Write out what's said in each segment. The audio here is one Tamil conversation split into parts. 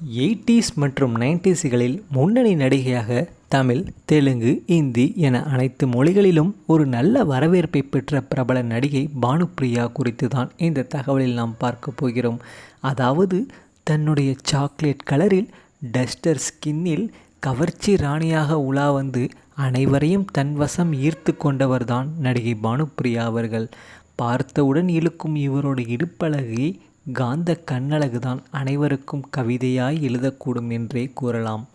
எயிட்டிஸ் மற்றும் நைன்டிஸ்களில் முன்னணி நடிகையாக தமிழ் தெலுங்கு இந்தி என அனைத்து மொழிகளிலும் ஒரு நல்ல வரவேற்பை பெற்ற பிரபல நடிகை பானுப்பிரியா குறித்து தான் இந்த தகவலில் நாம் பார்க்க போகிறோம். அதாவது தன்னுடைய சாக்லேட் கலரில் டஸ்டர் ஸ்கின்னில் கவர்ச்சி ராணியாக உலா வந்து அனைவரையும் தன்வசம் ஈர்த்து கொண்டவர்தான் நடிகை பானுப்பிரியா அவர்கள். பார்த்தவுடன் இழுக்கும் இவரோட இடுப்பழகி காந்த கண்ணழகுதான் அனைவருக்கும் கவிதையாய் எழுதக்கூடும் என்றே கூறலாம்.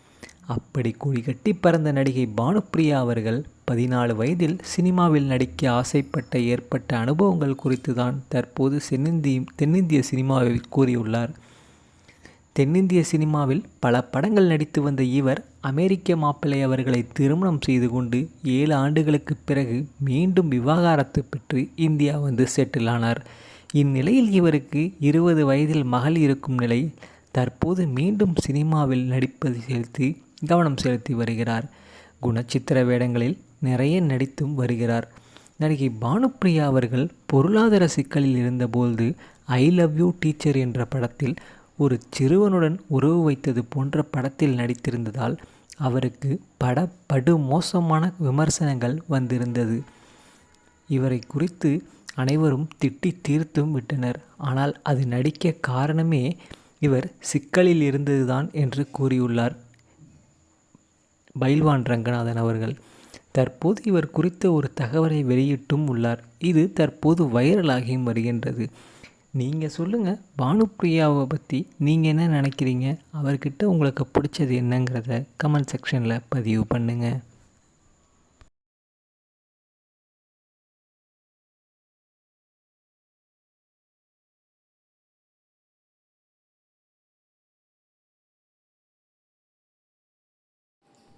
அப்படி கொடிகட்டி பறந்த நடிகை பானுப்பிரியா அவர்கள் பதினாலு வயதில் சினிமாவில் நடிக்க ஆசைப்பட்ட ஏற்பட்ட அனுபவங்கள் குறித்து தான் தற்போது தென்னிந்திய தென்னிந்திய சினிமாவில் கூறியுள்ளார். தென்னிந்திய சினிமாவில் பல படங்கள் நடித்து வந்த இவர் அமெரிக்க மாப்பிள்ளை அவர்களை திருமணம் செய்து கொண்டு ஏழு ஆண்டுகளுக்கு பிறகு மீண்டும் விவாகரத்து பெற்று இந்தியா வந்து செட்டில் ஆனார். இந்நிலையில் இவருக்கு இருபது வயதில் மகள் இருக்கும் நிலை தற்போது மீண்டும் சினிமாவில் நடிப்பது செலுத்தி கவனம் செலுத்தி வருகிறார். குணச்சித்திர வேடங்களில் நிறைய நடித்தும் வருகிறார். நடிகை பானுப்ரியா அவர்கள் பொருளாதார சிக்கலில் இருந்தபோது ஐ லவ் யூ டீச்சர் என்ற படத்தில் ஒரு சிறுவனுடன் உறவு வைத்தது போன்ற படத்தில் நடித்திருந்ததால் அவருக்கு பட படு மோசமான விமர்சனங்கள் வந்திருந்தது. இவரை குறித்து அனைவரும் திட்டி தீர்த்தும் விட்டனர். ஆனால் அது நடிக்க காரணமே இவர் சிக்கலில் இருந்ததுதான் என்று கூறியுள்ளார். பைல்வான் ரங்கநாதன் அவர்கள் தற்போது இவர் குறித்த ஒரு தகவலை வெளியிட்டும் உள்ளார். இது தற்போது வைரலாகியும் வருகின்றது. நீங்கள் சொல்லுங்கள் பானுப்ரியாவை பற்றி நீங்கள் என்ன நினைக்கிறீங்க? அவர்கிட்ட உங்களுக்கு பிடிச்சது என்னங்கிறத கமெண்ட் செக்ஷனில் பதிவு பண்ணுங்கள்